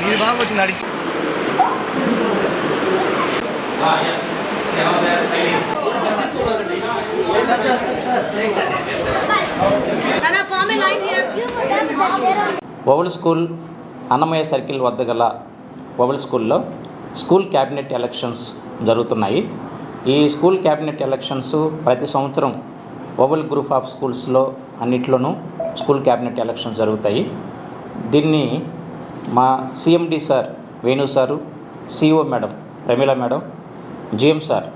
మీరు బాగా వచ్చింది అడిగి Can స్కూల్ అన్నమయ్య సర్కిల్ వద్ద గల ఓవల్ స్కూల్లో స్కూల్ క్యాబినెట్ ఎలక్షన్స్ జరుగుతున్నాయి. ఈ స్కూల్ క్యాబినెట్ ఎలక్షన్స్ ప్రతి సంవత్సరం ఓవల్ గ్రూప్ ఆఫ్ స్కూల్స్లో అన్నిట్లోనూ స్కూల్ క్యాబినెట్ ఎలక్షన్స్ జరుగుతాయి. దీన్ని మా CMD sir Venu sir CEO madam Pramila madam GM sir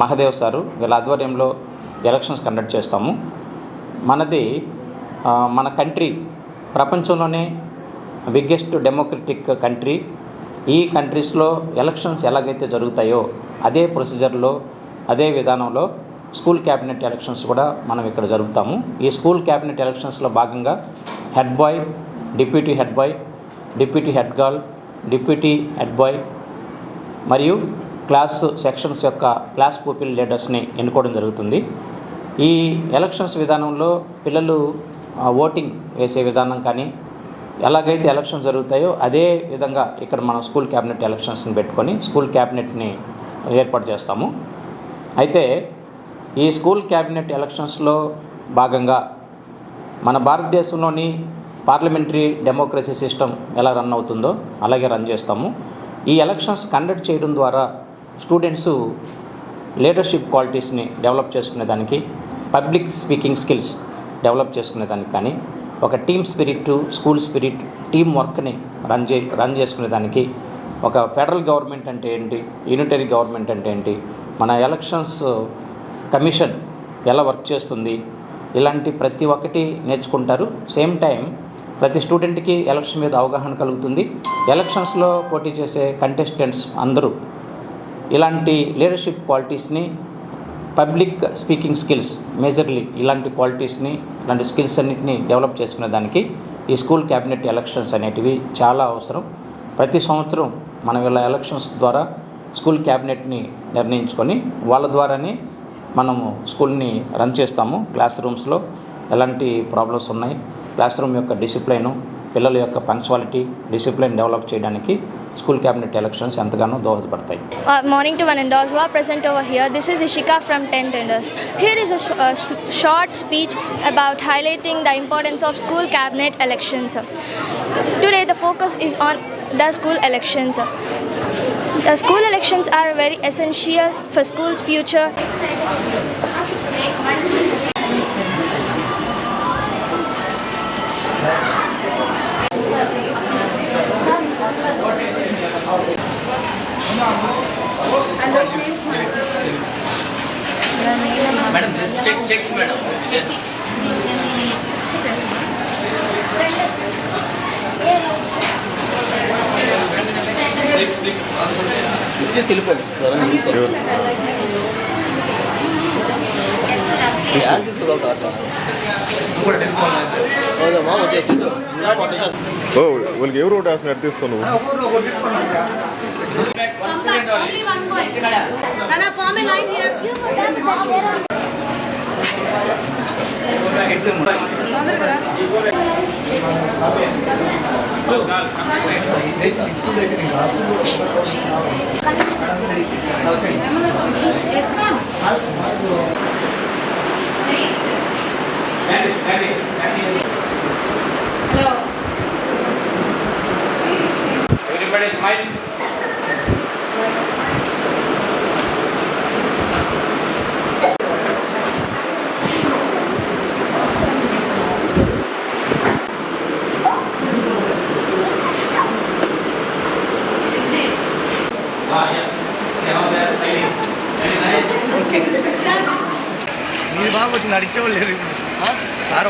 Mahadev sir వీళ్ళ ఆధ్వర్యంలో ఎలక్షన్స్ కండక్ట్ చేస్తాము. మనది మన కంట్రీ ప్రపంచంలోనే బిగ్గెస్ట్ డెమోక్రటిక్ కంట్రీ. ఈ కంట్రీస్లో ఎలక్షన్స్ ఎలాగైతే జరుగుతాయో అదే ప్రొసీజర్లో అదే విధానంలో స్కూల్ క్యాబినెట్ ఎలక్షన్స్ కూడా మనం ఇక్కడ జరుపుతాము. ఈ స్కూల్ క్యాబినెట్ ఎలక్షన్స్లో భాగంగా head boy deputy head boy deputy head girl deputy head boy మరియు క్లాస్ సెక్షన్స్ యొక్క క్లాస్ పూపిల్ లీడర్స్ని ఎన్నుకోవడం జరుగుతుంది. ఈ ఎలక్షన్స్ విధానంలో పిల్లలు ఓటింగ్ వేసే విధానం కానీ ఎలాగైతే ఎలక్షన్స్ జరుగుతాయో అదే విధంగా ఇక్కడ మనం స్కూల్ క్యాబినెట్ ఎలక్షన్స్ని పెట్టుకొని స్కూల్ క్యాబినెట్ని ఏర్పాటు చేస్తాము. అయితే ఈ స్కూల్ క్యాబినెట్ ఎలక్షన్స్లో భాగంగా మన భారతదేశంలోని పార్లమెంటరీ డెమోక్రసీ సిస్టమ్ ఎలా రన్ అవుతుందో అలాగే రన్ చేస్తాము. ఈ ఎలక్షన్స్ కండక్ట్ చేయడం ద్వారా స్టూడెంట్స్ లీడర్షిప్ క్వాలిటీస్ని డెవలప్ చేసుకునేదానికి పబ్లిక్ స్పీకింగ్ స్కిల్స్ డెవలప్ చేసుకునేదానికి కానీ ఒక team spirit school spirit team వర్క్ని రన్ చే రన్ చేసుకునేదానికి ఒక ఫెడరల్ గవర్నమెంట్ అంటే ఏంటి యూనిటరీ గవర్నమెంట్ అంటే ఏంటి మన ఎలక్షన్స్ కమిషన్ ఎలా వర్క్ చేస్తుంది ఇలాంటి ప్రతి ఒక్కటి నేర్చుకుంటారు. సేమ్ టైం ప్రతి స్టూడెంట్కి ఎలక్షన్ మీద అవగాహన కలుగుతుంది. ఎలక్షన్స్లో పోటీ చేసే కంటెస్టెంట్స్ అందరూ ఇలాంటి లీడర్షిప్ క్వాలిటీస్ని పబ్లిక్ స్పీకింగ్ స్కిల్స్ మేజర్లీ ఇలాంటి క్వాలిటీస్ని ఇలాంటి స్కిల్స్ అన్నింటినీ డెవలప్ చేసుకునే దానికి ఈ స్కూల్ క్యాబినెట్ ఎలక్షన్స్ అనేటివి చాలా అవసరం. ప్రతి సంవత్సరం మనం ఇలా ఎలక్షన్స్ ద్వారా స్కూల్ క్యాబినెట్ని నిర్ణయించుకొని వాళ్ళ ద్వారానే మనము స్కూల్ని రన్ చేస్తాము. క్లాస్ రూమ్స్లో ఎలాంటి ప్రాబ్లమ్స్ ఉన్నాయి? క్లాస్ రూమ్ యొక్క డిసిప్లైను పిల్లల యొక్క పంక్చువాలిటీ డిసిప్లైన్ డెవలప్ చేయడానికి స్కూల్ క్యాబినెట్ ఎలక్షన్స్ ఎంతగానో దోహదపడతాయి Uh, morning to one and all who are present over here. This is Ishika from 10 Tenders. Here is a sh- uh, sh- short speech about highlighting the importance of school cabinet elections. Today, the focus is on the school elections. The school elections are very essential for school's future. Check check madam ఓ వాళ్ళకి ఎవరు నువ్వు. Only one point. Hello. Everybody smile. మీరు బాగా వచ్చింది అడిచేవాళ్ళు లేదు ఇప్పుడు. Car